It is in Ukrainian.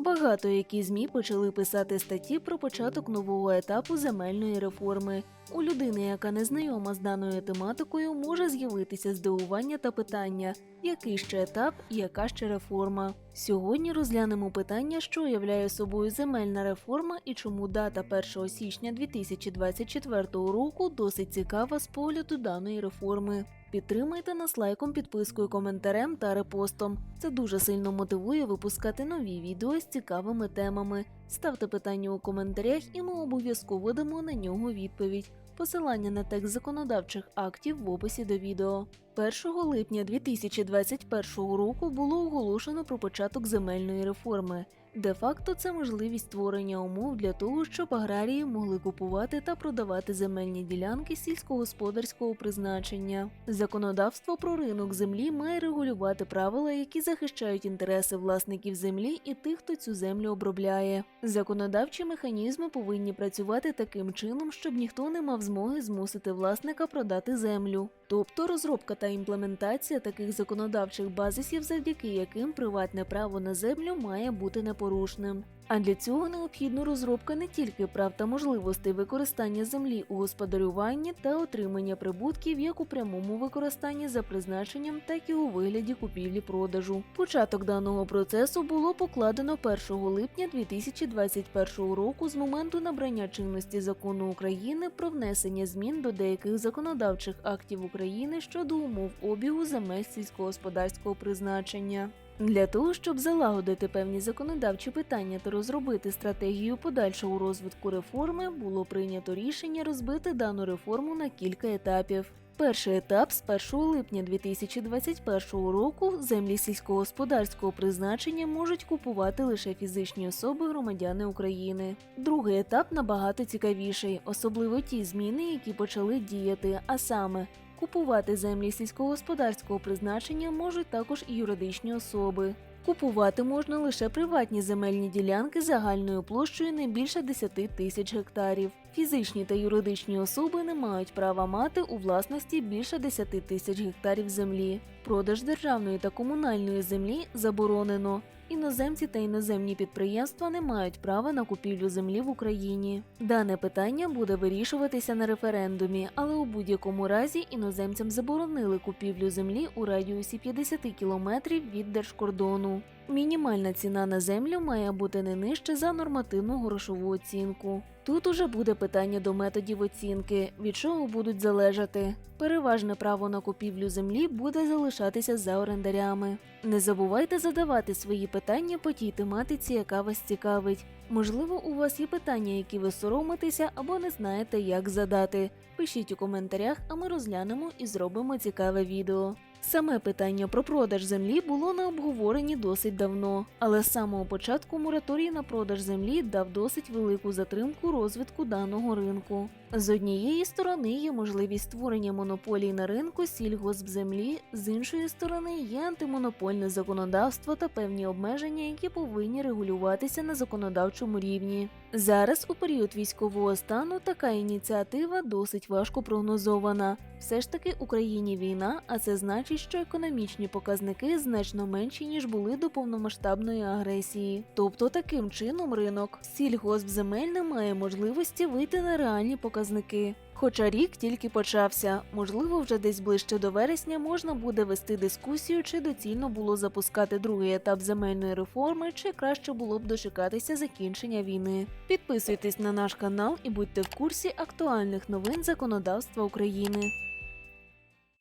Багато які змі почали писати статті про початок нового етапу земельної реформи. У людини, яка не знайома з даною тематикою, може з'явитися здивування та питання, який ще етап яка ще реформа. Сьогодні розглянемо питання, що являє собою земельна реформа і чому дата 1 січня 2024 року досить цікава з погляду даної реформи. Підтримайте нас лайком, підпискою, коментарем та репостом. Це дуже сильно мотивує випускати нові відео з цікавими темами. Ставте питання у коментарях, і ми обов'язково дамо на нього відповідь. Посилання на текст законодавчих актів в описі до відео. 1 липня 2021 року було оголошено про початок земельної реформи. Де-факто це можливість створення умов для того, щоб аграрії могли купувати та продавати земельні ділянки сільськогосподарського призначення. Законодавство про ринок землі має регулювати правила, які захищають інтереси власників землі і тих, хто цю землю обробляє. Законодавчі механізми повинні працювати таким чином, щоб ніхто не мав змоги змусити власника продати землю. Тобто розробка та імплементація таких законодавчих базисів, завдяки яким приватне право на землю має бути непорушним. А для цього необхідна розробка не тільки прав та можливостей використання землі у господарюванні та отримання прибутків як у прямому використанні за призначенням, так і у вигляді купівлі-продажу. Початок даного процесу було покладено 1 липня 2021 року з моменту набрання чинності закону України про внесення змін до деяких законодавчих актів України щодо умов обігу земель сільськогосподарського призначення. Для того, щоб залагодити певні законодавчі питання та розробити стратегію подальшого розвитку реформи, було прийнято рішення розбити дану реформу на кілька етапів. Перший етап з 1 липня 2021 року землі сільськогосподарського призначення можуть купувати лише фізичні особи громадяни України. Другий етап набагато цікавіший, особливо ті зміни, які почали діяти, а саме Купувати землі сільськогосподарського призначення можуть також і юридичні особи. Купувати можна лише приватні земельні ділянки загальною площею не більше 10 тисяч гектарів. Фізичні та юридичні особи не мають права мати у власності більше 10 тисяч гектарів землі. Продаж державної та комунальної землі заборонено. Іноземці та іноземні підприємства не мають права на купівлю землі в Україні. Дане питання буде вирішуватися на референдумі, але у будь-якому разі іноземцям заборонили купівлю землі у радіусі 50 кілометрів від держкордону. Мінімальна ціна на землю має бути не нижче за нормативну грошову оцінку. Тут уже буде питання до методів оцінки, від чого будуть залежати. Переважне право на купівлю землі буде залишатися за орендарями. Не забувайте задавати свої питання по тій тематиці, яка вас цікавить. Можливо, у вас є питання, які ви соромитеся або не знаєте, як задати. Пишіть у коментарях, а ми розглянемо і зробимо цікаве відео. Саме питання про продаж землі було на обговоренні досить давно, але з самого початку мораторій на продаж землі дав досить велику затримку розвитку даного ринку. З однієї сторони є можливість створення монополій на ринку сільгоспземлі, з іншої сторони є антимонопольне законодавство та певні обмеження, які повинні регулюватися на законодавчому рівні. Зараз у період військового стану така ініціатива досить важко прогнозована. Все ж таки Україні війна, а це значить, що економічні показники значно менші ніж були до повномасштабної агресії. Тобто таким чином ринок сільгоспземель не має можливості вийти на реальні показники. Хоча рік тільки почався, можливо, вже десь ближче до вересня можна буде вести дискусію, чи доцільно було запускати другий етап земельної реформи, чи краще було б дочекатися закінчення війни. Підписуйтесь на наш канал і будьте в курсі актуальних новин законодавства України.